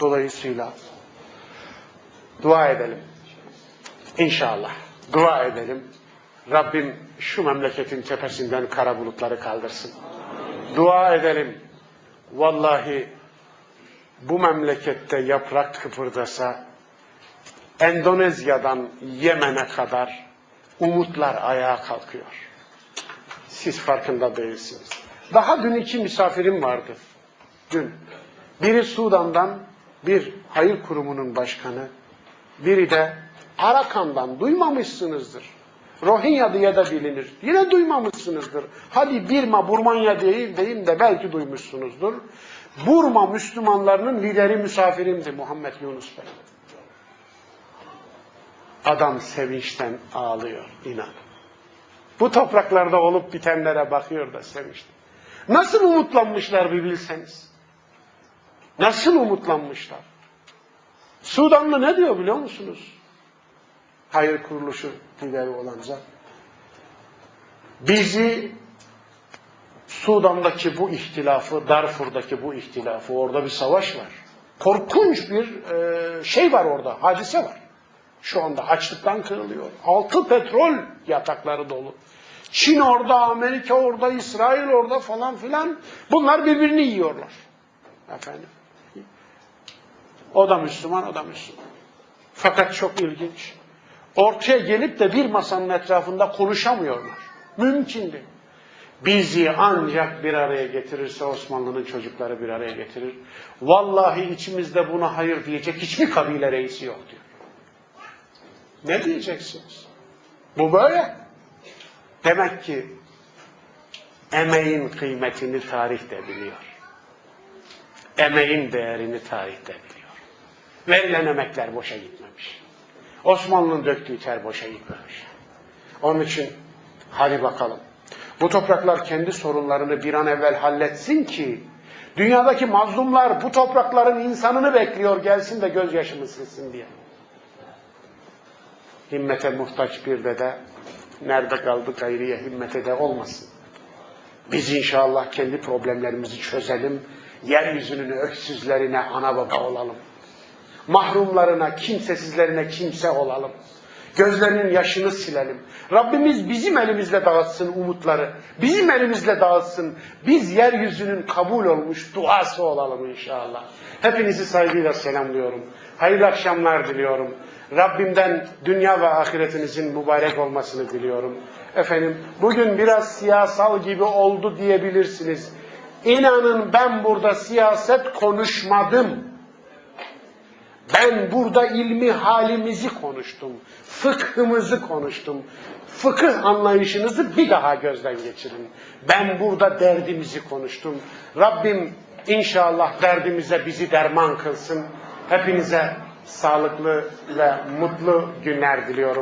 Dolayısıyla dua edelim. İnşallah dua edelim. Rabbim şu memleketin tepesinden kara bulutları kaldırsın. Dua edelim. Vallahi bu memlekette yaprak kıpırdasa Endonezya'dan Yemen'e kadar umutlar ayağa kalkıyor. Siz farkında değilsiniz. Daha dün iki misafirim vardı. Dün. Biri Sudan'dan bir hayır kurumunun başkanı, biri de Arakan'dan duymamışsınızdır. Rohingya diye de bilinir. Yine duymamışsınızdır. Hadi Birma, Burmanya değil deyim de belki duymuşsunuzdur. Burma Müslümanlarının lideri misafirimdi Muhammed Yunus Bey. Adam sevinçten ağlıyor inan. Bu topraklarda olup bitenlere bakıyor da sevinçten. Nasıl umutlanmışlar bir bilseniz. Nasıl umutlanmışlar. Sudanlı ne diyor biliyor musunuz? Hayır kuruluşu lideri olan. Bizi Sudan'daki bu ihtilafı, Darfur'daki bu ihtilafı, orada bir savaş var. Korkunç bir e, şey var orada, hadise var. Şu anda açlıktan kırılıyor. Altı petrol yatakları dolu. Çin orada, Amerika orada, İsrail orada falan filan. Bunlar birbirini yiyorlar. Efendim. O da Müslüman, o da Müslüman. Fakat çok ilginç. Ortaya gelip de bir masanın etrafında konuşamıyorlar. Mümkün değil. Bizi ancak bir araya getirirse Osmanlı'nın çocukları bir araya getirir. Vallahi içimizde buna hayır diyecek hiçbir kabile reisi yok diyor. Ne diyeceksiniz? Bu böyle. Demek ki emeğin kıymetini tarih de biliyor. Emeğin değerini tarih de biliyor. Verilen emekler boşa gitmemiş. Osmanlı'nın döktüğü ter boşa gitmemiş. Onun için hadi bakalım. Bu topraklar kendi sorunlarını bir an evvel halletsin ki dünyadaki mazlumlar bu toprakların insanını bekliyor gelsin de gözyaşımı silsin diye. Himmete muhtaç bir dede nerede kaldı gayriye himmete de olmasın. Biz inşallah kendi problemlerimizi çözelim. Yeryüzünün öksüzlerine ana baba olalım. Mahrumlarına, kimsesizlerine kimse olalım. Gözlerinin yaşını silelim. Rabbimiz bizim elimizle dağıtsın umutları. Bizim elimizle dağıtsın. Biz yeryüzünün kabul olmuş duası olalım inşallah. Hepinizi saygıyla selamlıyorum. Hayırlı akşamlar diliyorum. Rabbimden dünya ve ahiretinizin mübarek olmasını diliyorum. Efendim bugün biraz siyasal gibi oldu diyebilirsiniz. İnanın ben burada siyaset konuşmadım. Ben burada ilmi halimizi konuştum. Fıkhımızı konuştum. Fıkıh anlayışınızı bir daha gözden geçirin. Ben burada derdimizi konuştum. Rabbim inşallah derdimize bizi derman kılsın. Hepinize sağlıklı ve mutlu günler diliyorum.